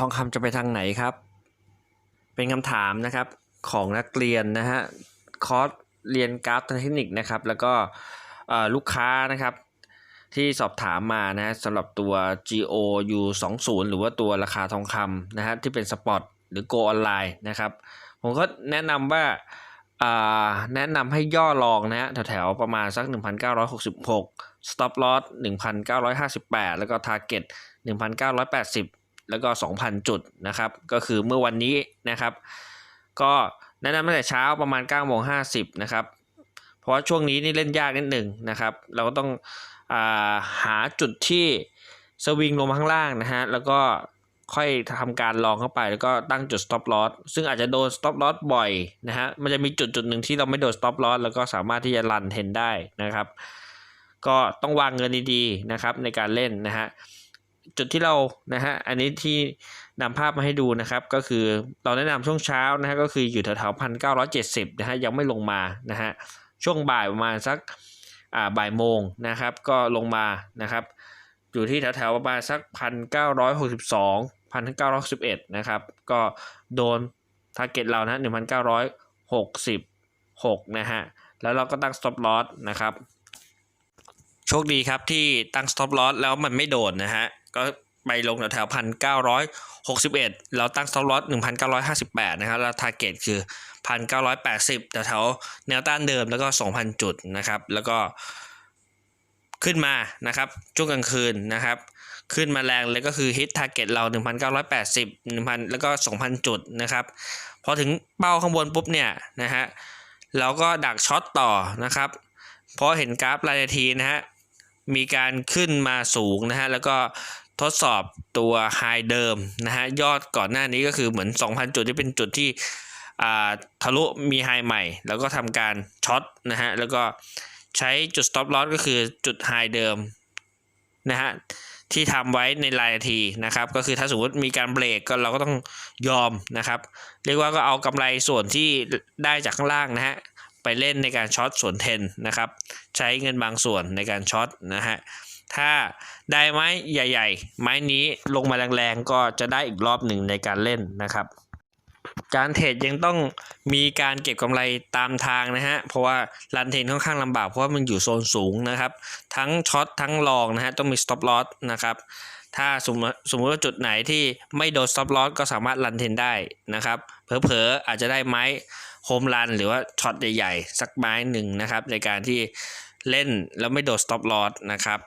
ทองคำจะไปทางไหนครับ เป็นคำถามนะครับของนักเรียนนะฮะคอร์สเรียนกราฟทางเทคนิคนะครับ แล้วก็ลูกค้านะครับที่สอบถามมานะสำหรับตัว GOU 20หรือว่าตัวราคาทองคำนะฮะที่เป็นสปอตหรือ Go ออนไลน์นะครับผมก็แนะนำว่าอ่าแนะนำให้ย่อลองนะฮะแถวๆประมาณสัก 1,966 stop loss 1,958 แล้วก็ target 1,980 แล้วก็ 2,000 จุดนะครับ ก็คือเมื่อวันนี้นะครับ ก็แนะนำตั้งแต่เช้าประมาณ9โมง50นะครับ เพราะช่วงนี้นี่เล่นยากนิดหนึ่งนะครับ เราก็ต้องอาหาจุดที่สวิงลงมาข้างล่างนะฮะ แล้วก็ค่อยทำการลองเข้าไปแล้วก็ตั้งจุด stop loss ซึ่งอาจจะโดน stop loss บ่อยนะฮะ มันจะมีจุดจุดหนึ่งที่เราไม่โดน stop loss แล้วก็สามารถที่จะรันเทนได้นะครับ ก็ต้องวางเงินดีๆนะครับในการเล่นนะฮะ จุดที่เรานะฮะอันนี้ที่นำภาพมาให้ดูนะครับก็คือเราแนะนำช่วงเช้านะฮะก็คืออยู่แถวๆพันเก้าร้อยเจ็ดสิบนะฮะยังไม่ลงมานะฮะช่วงบ่ายประมาณสักอ่าบ่ายโมงนะครับก็ลงมานะครับอยู่ที่แถวๆประมาณสักพันเก้าร้อยหกสิบสองพันเก้าร้อยสิบเอ็ดนะครับก็โดนทาร์เก็ตเรานะหนึ่งพันเก้าร้อยหกสิบหกนะฮะแล้วเราก็ตั้ง stop loss นะครับ โชคดีครับที่ตั้ง stop loss แล้วมันไม่โดนนะฮะ ก็ไปลงแถวพันเก้าร้อยหกสิบเอ็ดเราตั้ง stop loss หนึ่งพันเก้าร้อยห้าสิบแปดนะครับแล้ว target คือพันเก้าร้อยแปดสิบแถวแนวต้านเดิมแล้วก็สองพันจุดนะครับ แล้วก็ขึ้นมานะครับช่วงกลางคืนนะครับ ขึ้นมาแรงเลยก็คือ hit target เรา 1,980 1,000 แล้วก็ 2,000 จุดนะครับ พอถึงเป้าข้างบนปุ๊บเนี่ยนะฮะเราก็ดักช็อตต่อนะครับ เพราะเห็นกราฟรายนาทีนะฮะ มีการขึ้นมาสูงนะฮะแล้วก็ทดสอบตัวไฮเดิมนะฮะยอดก่อนหน้านี้ก็คือเหมือน 2,000 จุดที่เป็นจุดที่ทะลุมีไฮใหม่ แล้วก็ทำการช็อตนะฮะแล้วก็ใช้จุด stop loss ก็คือจุดไฮเดิมนะฮะที่ทำไว้ในรายนาทีนะครับ ก็คือถ้าสมมติมีการเบรกก็เราก็ต้องยอมนะครับ เรียกว่าก็เอากำไรส่วนที่ได้จากข้างล่างนะฮะ ไปเล่นในการช็อตส่วนเทนนะครับ ใช้เงินบางส่วนในการช็อตนะฮะถ้าได้ไม้ใหญ่ ๆ ไม้นี้ลงมาแรงๆ ก็จะได้อีกรอบหนึ่งในการเล่นนะครับ การเทรดยังต้องมีการเก็บกำไรตามทางนะฮะ เพราะว่ารันเทนค่อนข้างลำบากเพราะว่ามันอยู่โซนสูงนะครับ ทั้งช็อตทั้งลองนะฮะต้องมี stop loss นะครับ ถ้าสมมติสมมติว่าจุดไหนที่ไม่โดน stop loss ก็สามารถรันเทนได้นะครับ เผลอๆ อาจจะได้ไม้โฮมรันหรือว่าช็อตใหญ่ๆ สักไม้หนึ่งนะครับ ในการที่เล่นแล้วไม่โดน stop loss นะครับ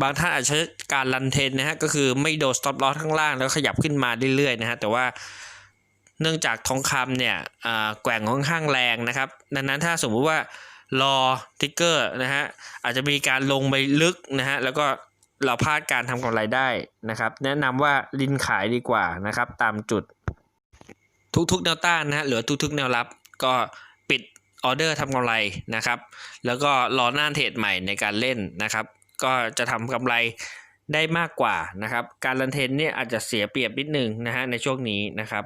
บางท่านอาจจะใช้การรันเทนนะฮะก็คือไม่โดน stop loss ข้างล่างแล้วขยับขึ้นมาเรื่อยๆนะฮะแต่ว่าเนื่องจากทองคำเนี่ยแกว่งค่อนข้างแรงนะครับ ดังนั้นถ้าสมมุติว่า รอทิกเกอร์นะฮะอาจจะมีการลงไปลึกนะฮะแล้วก็เราพลาดการทำกำไรได้นะครับ แนะนำว่าลินขายดีกว่านะครับ ตามจุด ทุกๆแนวต้านนะฮะหรือทุกๆแนวรับก็ปิดออเดอร์ทำกำไรนะครับ แล้วก็รอหน้าเทรดใหม่ในการเล่นนะครับ ก็จะทำกำไรได้มากกว่านะครับ การรันเทนเนี่ยอาจจะเสียเปรียบนิดนึงนะฮะในช่วงนี้นะครับ